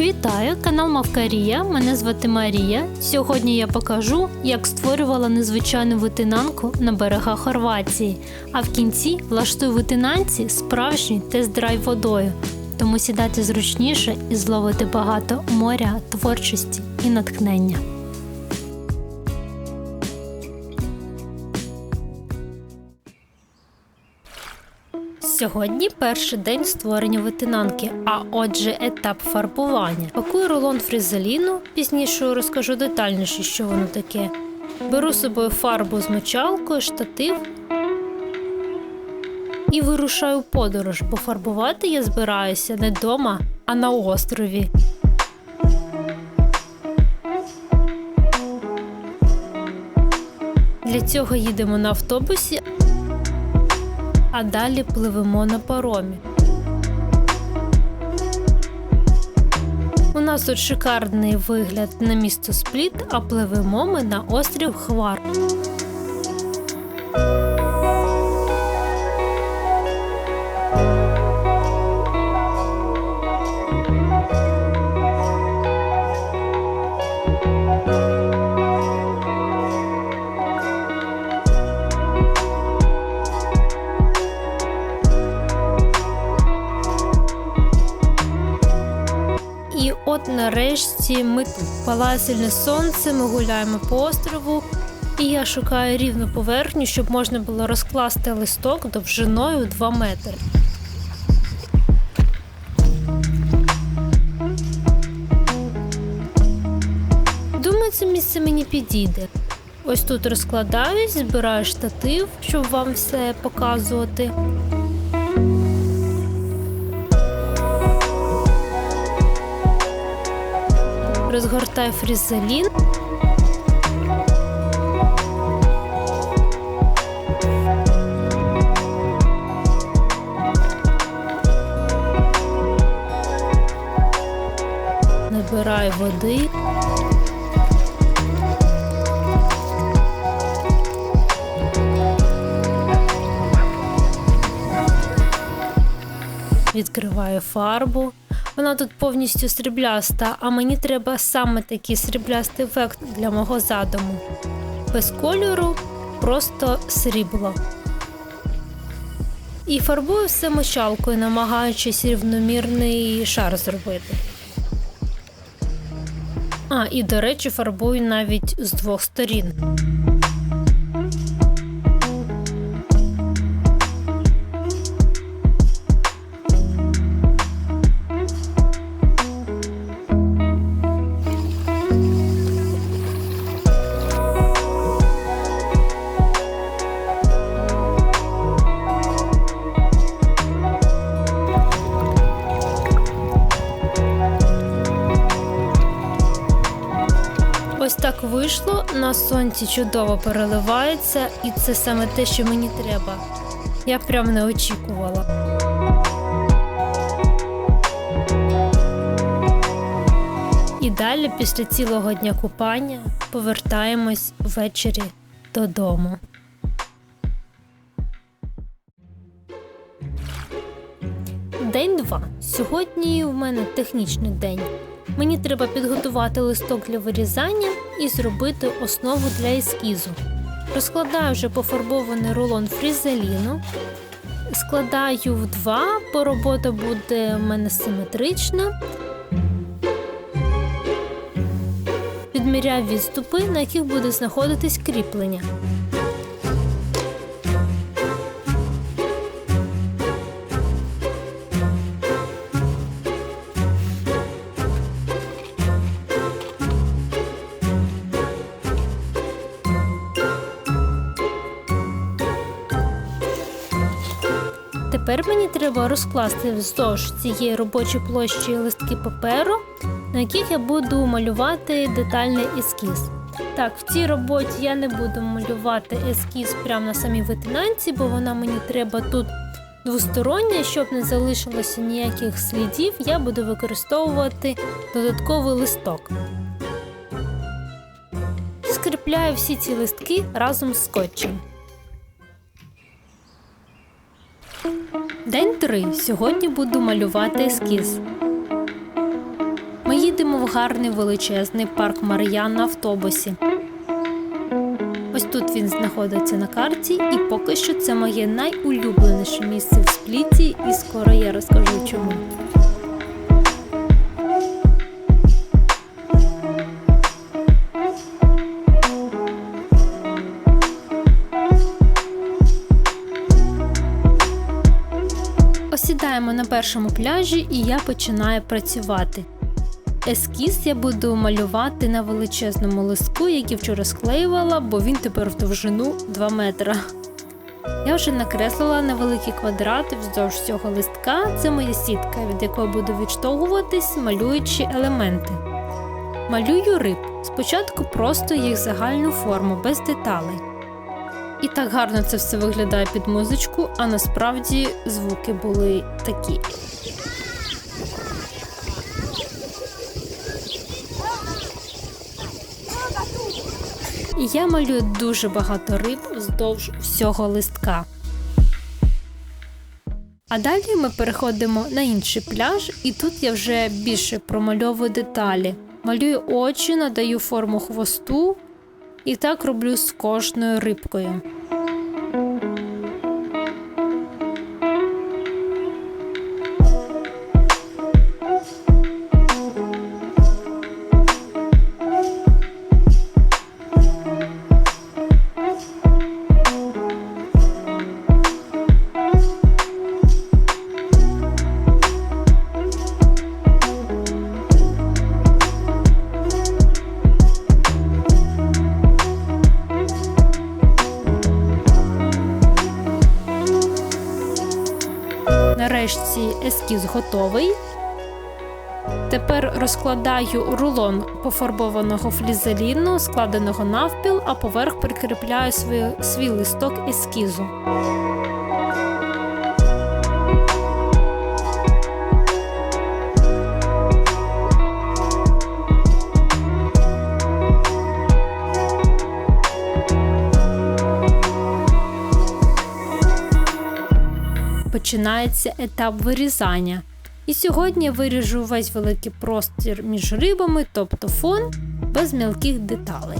Вітаю, канал Мавкарія. Мене звати Марія. Сьогодні я покажу, як створювала незвичайну витинанку на берегах Хорватії. А в кінці влаштую витинанці справжній тест-драйв водою. Тому сідайте зручніше і зловити багато моря, творчості і натхнення. Сьогодні перший день створення витинанки, а отже, етап фарбування. Пакую рулон фрізеліну, пізніше розкажу детальніше, що воно таке. Беру з собою фарбу з мочалкою, штатив і вирушаю подорож, бо фарбувати я збираюся не вдома, а на острові. Для цього їдемо на автобусі, а далі пливемо на паромі. У нас тут шикарний вигляд на місто Спліт, а пливемо ми на острів Хвар. Нарешті ми тут. Палає сильне сонце, ми гуляємо по острову, і я шукаю рівну поверхню, щоб можна було розкласти листок довжиною 2 метри. Думаю, це місце мені підійде. Ось тут розкладаюсь, збираю штатив, щоб вам все показувати. Розгортаю фрізелін. Набираю води. Відкриваю фарбу. Вона тут повністю срібляста, а мені треба саме такий сріблястий ефект для мого задуму. Без кольору, просто срібло. І фарбую все мочалкою, намагаючись рівномірний шар зробити. А, і до речі, фарбую навіть з двох сторін. На сонці чудово переливається, і це саме те, що мені треба. Я прям не очікувала. І далі, після цілого дня купання, повертаємось ввечері додому. День 2. Сьогодні у мене технічний день. Мені треба підготувати листок для вирізання і зробити основу для ескізу. Розкладаю вже пофарбований рулон фрізеліну, складаю в два, бо робота буде в мене симетрична. Відміряю відступи, на яких буде знаходитись кріплення. Тепер мені треба розкласти вздовж цієї робочої площі листки паперу, на яких я буду малювати детальний ескіз. Так, в цій роботі я не буду малювати ескіз прямо на самій витинанці, бо вона мені треба тут двостороння, щоб не залишилося ніяких слідів, я буду використовувати додатковий листок. Скріпляю всі ці листки разом з скотчем. День 3. Сьогодні буду малювати ескіз. Ми їдемо в гарний величезний парк Мар'ян на автобусі. Ось тут він знаходиться на карті, і поки що це моє найулюбленіше місце в спліті, і скоро я розкажу чому. Осідаємо на першому пляжі, і я починаю працювати. Ескіз я буду малювати на величезному листку, який вчора склеювала, бо він тепер в довжину 2 метра. Я вже накреслила невеликі квадрати вздовж цього листка. Це моя сітка, від якої буду відштовхуватись, малюючи елементи. Малюю риб. Спочатку просто їх загальну форму, без деталей. І так гарно це все виглядає під музичку, а насправді звуки були такі. І я малюю дуже багато риб вздовж всього листка. А далі ми переходимо на інший пляж, і тут я вже більше промальовую деталі. Малюю очі, надаю форму хвосту, і так роблю з кожною рибкою. Готовий. Тепер розкладаю рулон пофарбованого флізеліну, складеного навпіл, а поверх прикріпляю свій, свій листок ескізу. Починається етап вирізання. І сьогодні я виріжу весь великий простір між рибами, тобто фон, без мілких деталей.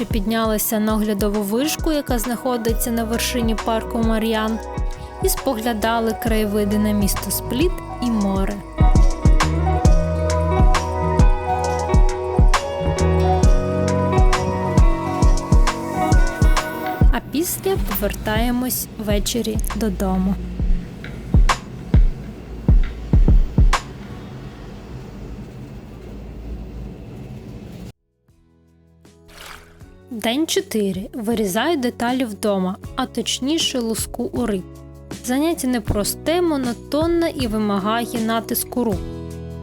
Ще піднялися на оглядову вишку, яка знаходиться на вершині парку Мар'ян, і споглядали краєвиди на місто Спліт і море. А після повертаємось ввечері додому. День 4. Вирізаю деталі вдома, а точніше луску у риб. Заняття непросте, монотонне і вимагає натиску рук.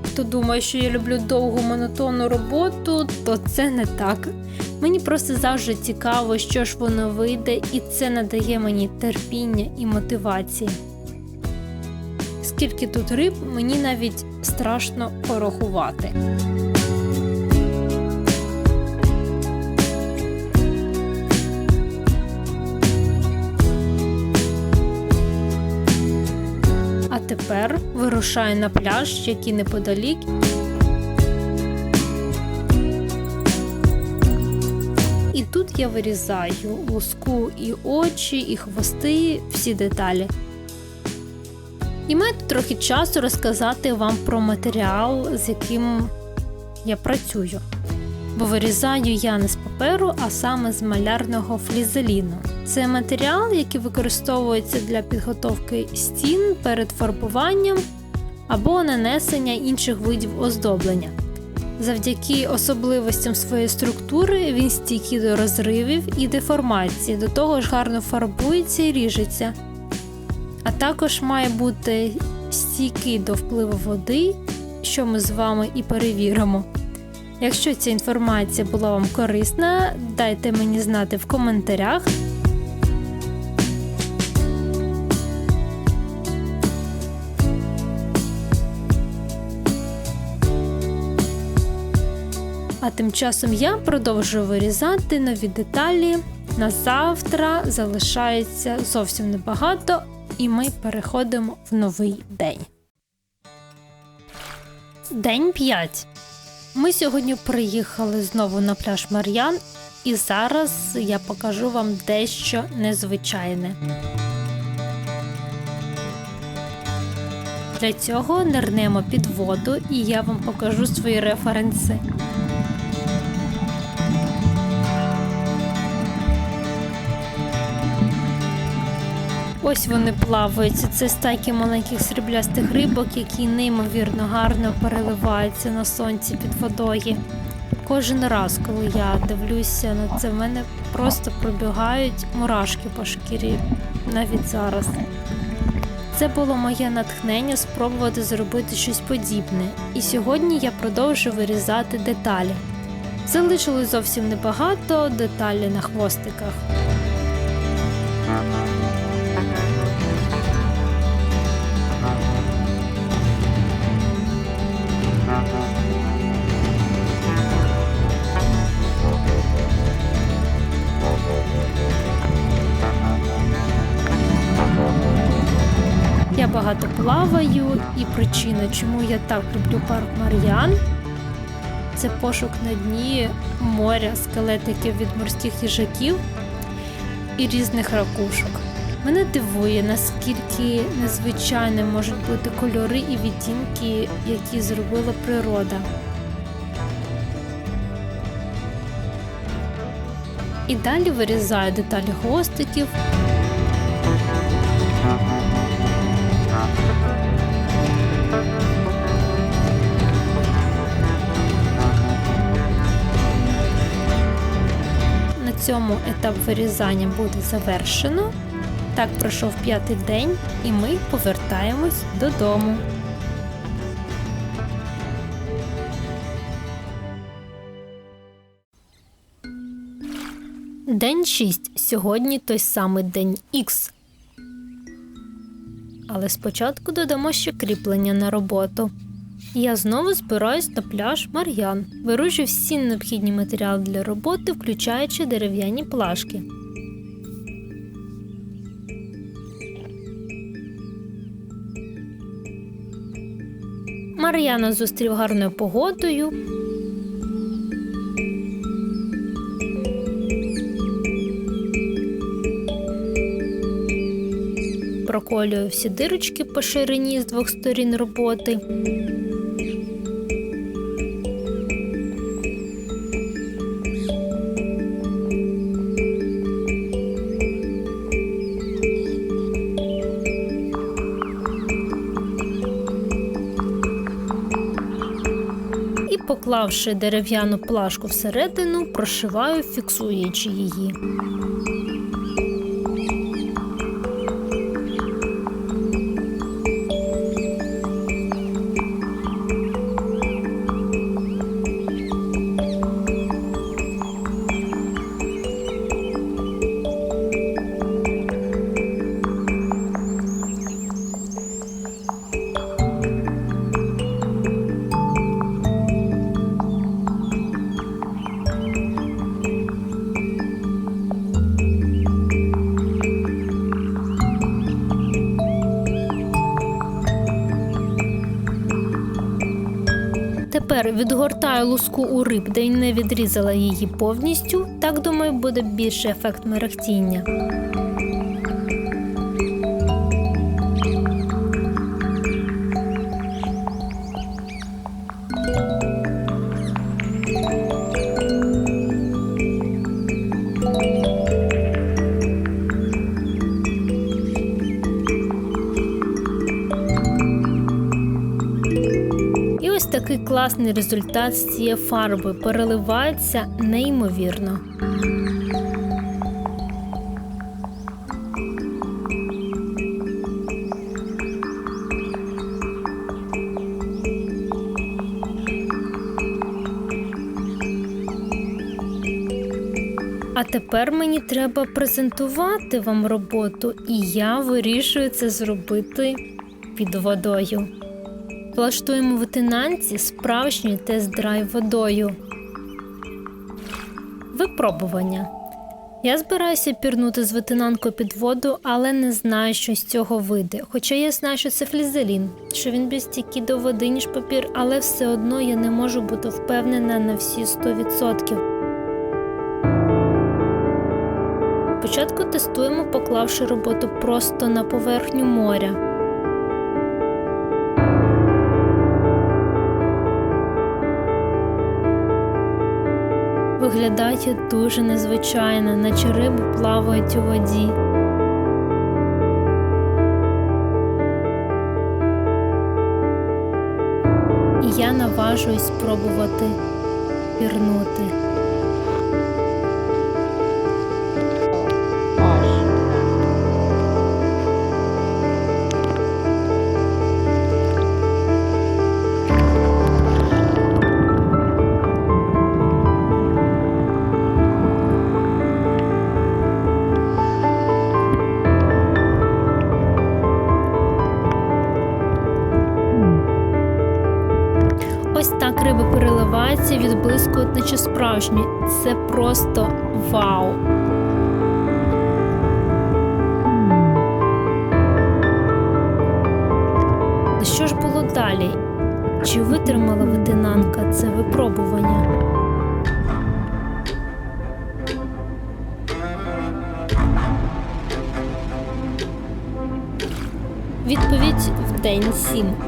Хто думає, що я люблю довгу монотонну роботу, то це не так. Мені просто завжди цікаво, що ж воно вийде, і це надає мені терпіння і мотивації. Скільки тут риб, мені навіть страшно порахувати. Тепер вирушаю на пляж, який неподалік. І тут я вирізаю луску і очі, і хвости, всі деталі. І маю трохи часу розказати вам про матеріал, з яким я працюю. Бо вирізаю я не з паперу, а саме з малярного флізеліну. Це матеріал, який використовується для підготовки стін перед фарбуванням або нанесення інших видів оздоблення. Завдяки особливостям своєї структури він стійкий до розривів і деформації, до того ж гарно фарбується і ріжеться. А також має бути стійкий до впливу води, що ми з вами і перевіримо. Якщо ця інформація була вам корисна, дайте мені знати в коментарях. А тим часом я продовжую вирізати нові деталі. На завтра залишається зовсім небагато, і ми переходимо в новий день. День 5. Ми сьогодні приїхали знову на пляж Мар'ян, і зараз я покажу вам дещо незвичайне. Для цього нирнемо під воду, і я вам покажу свої референси. Ось вони плавають. Це стайки маленьких сріблястих рибок, які неймовірно гарно переливаються на сонці під водою. Кожен раз, коли я дивлюся на це, в мене просто пробігають мурашки по шкірі, навіть зараз. Це було моє натхнення спробувати зробити щось подібне, і сьогодні я продовжу вирізати деталі. Залишилось зовсім небагато деталі на хвостиках. Багато плаваю, і причина, чому я так люблю парк Мар'ян, це пошук на дні моря скелетиків від морських їжаків і різних ракушок. Мене дивує, наскільки незвичайні можуть бути кольори і відтінки, які зробила природа. І далі вирізаю деталі хвостиків. Цьому етап вирізання буде завершено. Так пройшов п'ятий день, і ми повертаємось додому. День 6. Сьогодні той самий день Х. Але спочатку додамо ще кріплення на роботу. Я знову збираюсь на пляж Мар'ян. Виружу всі необхідні матеріали для роботи, включаючи дерев'яні плашки. Мар'яна зустрів гарною погодою. Проколюю всі дирочки по ширині з двох сторін роботи. Поклавши дерев'яну плашку всередину, прошиваю, фіксуючи її. Тепер відгортаю луску у риб, де й не відрізала її повністю. Так думаю, буде більше ефект мерехтіння. Класний результат з цієї фарби переливається неймовірно. А тепер мені треба презентувати вам роботу, і я вирішую це зробити під водою. Влаштуємо в Тинанці справжній тест-драйв водою. Випробування. Я збираюся пірнути з ветенанкою під воду, але не знаю, що з цього вийде. Хоча я знаю, що це флізелін, що він більш стійкий до води, ніж папір, але все одно я не можу бути впевнена на всі 100%. Спочатку тестуємо, поклавши роботу просто на поверхню моря. Виглядає дуже незвичайно, наче риби плавають у воді. І я наважуюсь спробувати пірнути. наче справжні. Це просто вау! Що ж було далі? Чи витримала ветенанка це випробування? Відповідь в день 7.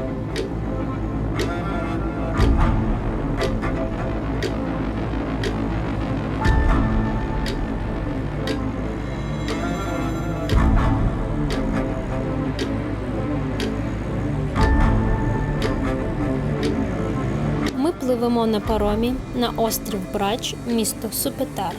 Пливемо на паромі на острів Брач, місто Супетар.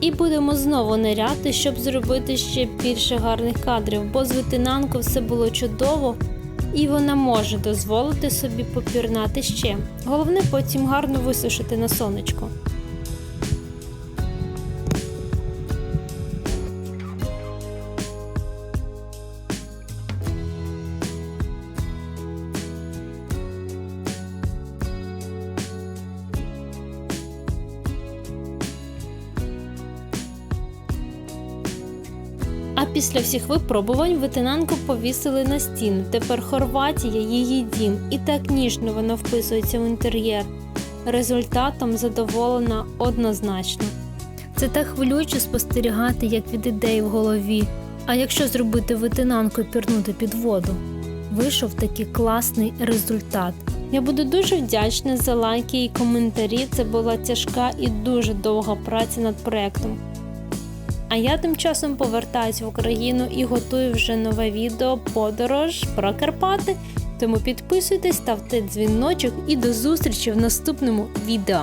І будемо знову ниряти, щоб зробити ще більше гарних кадрів, бо з ветенанкою все було чудово, і вона може дозволити собі попірнати ще. Головне потім гарно висушити на сонечко. Після всіх випробувань ветенанку повісили на стіну. Тепер Хорватія її дім, і так ніжно вона вписується в інтер'єр. Результатом задоволена однозначно. Це так хвилююче спостерігати, як від ідеї в голові. А якщо зробити ветенанку і пірнути під воду, вийшов такий класний результат. Я буду дуже вдячна за лайки і коментарі. Це була тяжка і дуже довга праця над проектом. А я тим часом повертаюсь в Україну і готую вже нове відео подорож про Карпати. Тому підписуйтесь, ставте дзвіночок і до зустрічі в наступному відео.